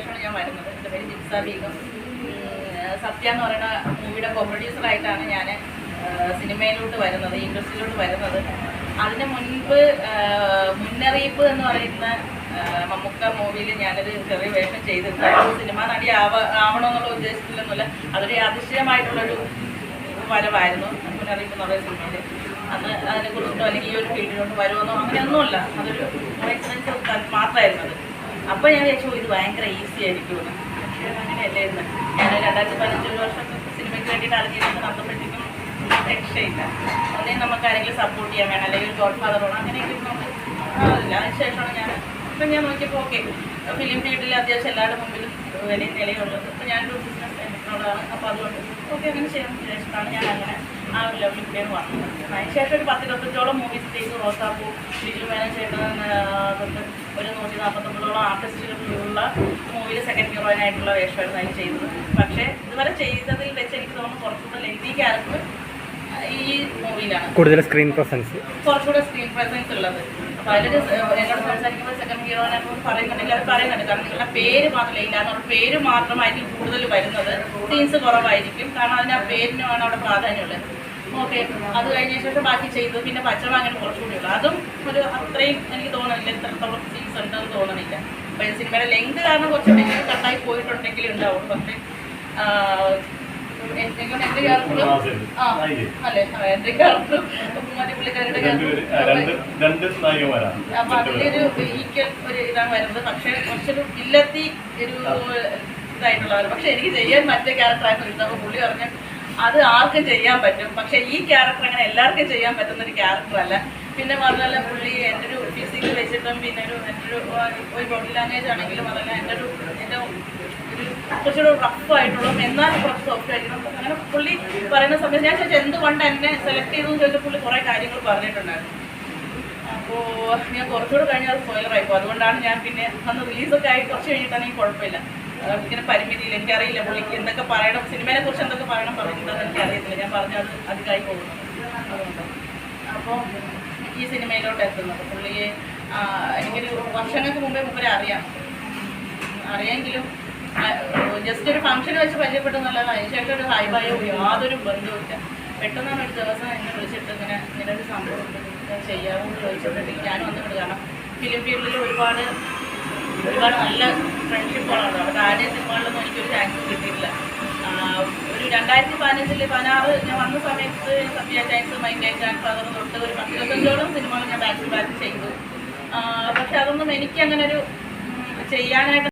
ശേഷമാണ് ഞാൻ വരുന്നത്. എന്റെ പേര് ജിൻസാ ബീഗം. സത്യ എന്ന് പറയുന്ന മൂവിയുടെ കോപ്രഡ്യൂസറായിട്ടാണ് ഞാൻ സിനിമയിലോട്ട് വരുന്നത് ഇൻഡസ്ട്രിയിലോട്ട് വരുന്നത്. അതിന് മുൻപ് മുന്നറിയിപ്പ് എന്ന് പറയുന്ന മമ്മൂക്ക മൂവിയിൽ ഞാനൊരു ചെറിയ വേഷം ചെയ്തിരുന്നു. സിനിമ നടി ആവ ആവണമെന്നുള്ള ഉദ്ദേശത്തിലൊന്നുമില്ല. അതൊരു അതിശയമായിട്ടുള്ളൊരു വരവായിരുന്നു. മുന്നറിയിപ്പ് എന്നുള്ള സിനിമയിൽ അന്ന് അതിനെക്കുറിച്ചിട്ടോ അല്ലെങ്കിൽ ഈ ഒരു ഫീൽഡിലോട്ട് വരുമെന്നോ അങ്ങനെയൊന്നുമില്ല. അതൊരു മാത്രമായിരുന്നു. അപ്പോൾ ഞാൻ വിചാരിച്ചു ഇത് ഭയങ്കര ഈസി ആയിരിക്കും അങ്ങനെയല്ലായിരുന്നു ഞാൻ രണ്ടായിരത്തി പതിനഞ്ചൊരു വർഷം സിനിമയ്ക്ക് വേണ്ടിയിട്ട് അറിഞ്ഞിരുന്നത് നടന്നപ്പോഴത്തേക്കും രക്ഷയില്ല. ഒന്നേ നമുക്ക് ആരെങ്കിലും സപ്പോർട്ട് ചെയ്യാൻ വേണം അല്ലെങ്കിൽ ഗോഡ് ഫാദർ വേണം അങ്ങനെയൊക്കെ നമുക്ക് അതിനുശേഷമാണ് ഞാൻ ഇപ്പം ഞാൻ നോക്കിയപ്പോൾ ഓക്കെ ഫിലിം ഫീൽഡിൽ അത്യാവശ്യം എല്ലാവരുടെ മുമ്പിലും വലിയ നിലയുള്ളത്. ഞാൻ ഒരു ബിസിനസ് എന്റർപ്രണറാണ് അപ്പോൾ അതുകൊണ്ട് ഓക്കെ അങ്ങനെ ചെയ്യാൻ വിചാരിച്ചിട്ടാണ് ഞാൻ അങ്ങനെ ആ ഒരു ലെവലിൽ ലെവലിലേക്കാണ് വന്നത്. അതിനുശേഷം ഒരു പത്തിരുപത്തഞ്ചോളം മൂവീസ് ചെയ്തു. റോസാപ്പൂ ലിജു മാനേജ് ചേട്ടൻ തൊട്ട് ഒരു നൂറ്റി നാൽപ്പത്തൊമ്പതോളം ആർട്ടിസ്റ്റുകളിലുള്ള മൂവിയിൽ സെക്കൻഡ് ഹീറോയിനായിട്ടുള്ള വേഷമായിരുന്നു അതിന് ചെയ്തത്. പക്ഷേ ഇതുവരെ ചെയ്തതിൽ വെച്ച് എനിക്ക് തോന്നുന്നു കുറച്ചുകൂടെ ലെങ്തി ക്യാരക്ടർ ഈ മൂവിയിലാണ്. കൂടുതൽ സ്ക്രീൻ പ്രസൻസ് കുറച്ചുകൂടെ സ്ക്രീൻ പ്രസൻസ് ഉള്ളത്. അപ്പോൾ അതിൽ എന്നോട് സംസാരിക്കുമ്പോൾ സെക്കൻഡ് ഹീറോയിനെ പറയുന്നുണ്ടെങ്കിൽ അത് പറയുന്നുണ്ട്. കാരണം നിങ്ങളുടെ പേര് മാത്രമേ ഇല്ല. എന്നുള്ള പേര് മാത്രമായിരിക്കും കൂടുതൽ വരുന്നത്. സീൻസ് കുറവായിരിക്കും. കാരണം അതിന് ആ പേരിനുമാണ് അവിടെ പ്രാധാന്യമുള്ളത് ഓക്കെ. അത് കഴിഞ്ഞ ശേഷം ബാക്കി ചെയ്തു. പിന്നെ പച്ചമ അങ്ങനെ കുറച്ചുകൂടി ഉള്ളു. അതും ഒരു അത്രയും എനിക്ക് തോന്നുന്നില്ല ഇത്രത്തോളം സീൻസ് ഉണ്ടെന്ന് തോന്നണില്ല. അപ്പോൾ ഈ സിനിമയുടെ ലെങ്ത് കാരണം കുറച്ചുണ്ടെങ്കിൽ കട്ടായി പോയിട്ടുണ്ടെങ്കിൽ ഉണ്ടാവും. പക്ഷേ എന്തെങ്കിലും എന്റെ ക്യാരക്ടർ ആ അല്ലേ? എന്റെ ക്യാരക്ടർ മറ്റേ പുള്ളിക്കാരുടെ നായികമാരാണ്. അപ്പൊ അതിലൊരു ഈക്വൽ ഒരു ഇതാണ് വരുന്നത്. പക്ഷെ കുറച്ചൊരു ഇല്ലത്തി ഒരു ഇതായിട്ടുള്ളവർ പക്ഷെ എനിക്ക് ചെയ്യാൻ മറ്റേ ക്യാരക്ടറായിരുന്നു ഇഷ്ടം അപ്പൊ പുള്ളി പറഞ്ഞ അത് ആർക്കും ചെയ്യാൻ പറ്റും? പക്ഷെ ഈ ക്യാരക്ടർ അങ്ങനെ എല്ലാവർക്കും ചെയ്യാൻ പറ്റുന്ന ഒരു ക്യാരക്ടർ അല്ല. പിന്നെ മാത്രമല്ല പുള്ളി എന്റെ ഒരു ഫിസിക്കൽ വെച്ചിട്ടും പിന്നെ ഒരു എന്റെ ഒരു ഒരു ബോഡി ലാംഗ്വേജ് ആണെങ്കിലും അതല്ല എന്റെ ഒരു എന്റെ ഒരു കുറച്ചുകൂടെ റഫ് ആയിട്ടുള്ള എന്നാൽ കുറച്ച് സോഫ്റ്റ് ആയിട്ടുള്ളൂ അങ്ങനെ പുള്ളി പറയുന്ന സമയത്ത് ഞാൻ ചോദിച്ചു എന്തുകൊണ്ട് എന്നെ സെലക്ട് ചെയ്തു? ചോദിച്ചാൽ പുള്ളി കുറേ കാര്യങ്ങൾ പറഞ്ഞിട്ടുണ്ടായിരുന്നു. അപ്പോൾ ഞാൻ കുറച്ചുകൂടെ കഴിഞ്ഞാൽ ആയിപ്പോ അതുകൊണ്ടാണ് ഞാൻ പിന്നെ അന്ന് റിലീസൊക്കെ ആയി കുറച്ച് കഴിഞ്ഞിട്ടാണെങ്കിൽ കുഴപ്പമില്ല. ഇങ്ങനെ പരിമിതിയിൽ എനിക്കറിയില്ല പുള്ളിക്ക് എന്തൊക്കെ പറയണം സിനിമയെ കുറിച്ച് എന്തൊക്കെ പറയണം പറഞ്ഞിട്ടുണ്ടെന്ന് എനിക്കറിയത്തില്ല. ഞാൻ പറഞ്ഞത് അധികമായി പോകുന്നു. അതുകൊണ്ട് അപ്പോൾ ഈ സിനിമയിലോട്ട് എത്തുന്നത്. പുള്ളിയെ എനിക്കൊരു വർഷങ്ങൾക്ക് മുമ്പേ മുമ്പേ അറിയാം. അറിയാമെങ്കിലും ജസ്റ്റ് ഒരു ഫംഗ്ഷൻ വെച്ച് പരിചയപ്പെട്ടു എന്നുള്ളത് അതിനുശേഷം ഒരു ഹൈ ബായോ യാതൊരു ബന്ധവുമില്ല പെട്ടെന്നാണ് ഒരു ദിവസം എന്നെ വിളിച്ചിട്ട് ഇങ്ങനെ ഇങ്ങനെ ഒരു സംഭവം ചെയ്യാമെന്ന് ചോദിച്ചിട്ടുണ്ടെങ്കിൽ ഞാനും വന്നിട്ടുണ്ട്. കാരണം ഫിലിം ഫീൽഡിൽ ഒരുപാട് ഒരുപാട് നല്ല ഫ്രണ്ട്ഷിപ്പുകളാണ് അവിടെ ആദ്യ സിനിമകളിലൊന്നും എനിക്കൊരു ചാൻസ് കിട്ടിയിട്ടില്ല. ഒരു രണ്ടായിരത്തി പതിനഞ്ചിൽ പതിനാറ് ഞാൻ വന്ന സമയത്ത് Sathya chance my chance father തൊട്ട് ഒരു പത്തിരുപത്തഞ്ചോളം സിനിമകൾ ഞാൻ ബാക്ക് ബാക്ക് ചെയ്തു. പക്ഷെ അതൊന്നും എനിക്ക് അങ്ങനെ ഒരു ചെയ്യാനായിട്ട്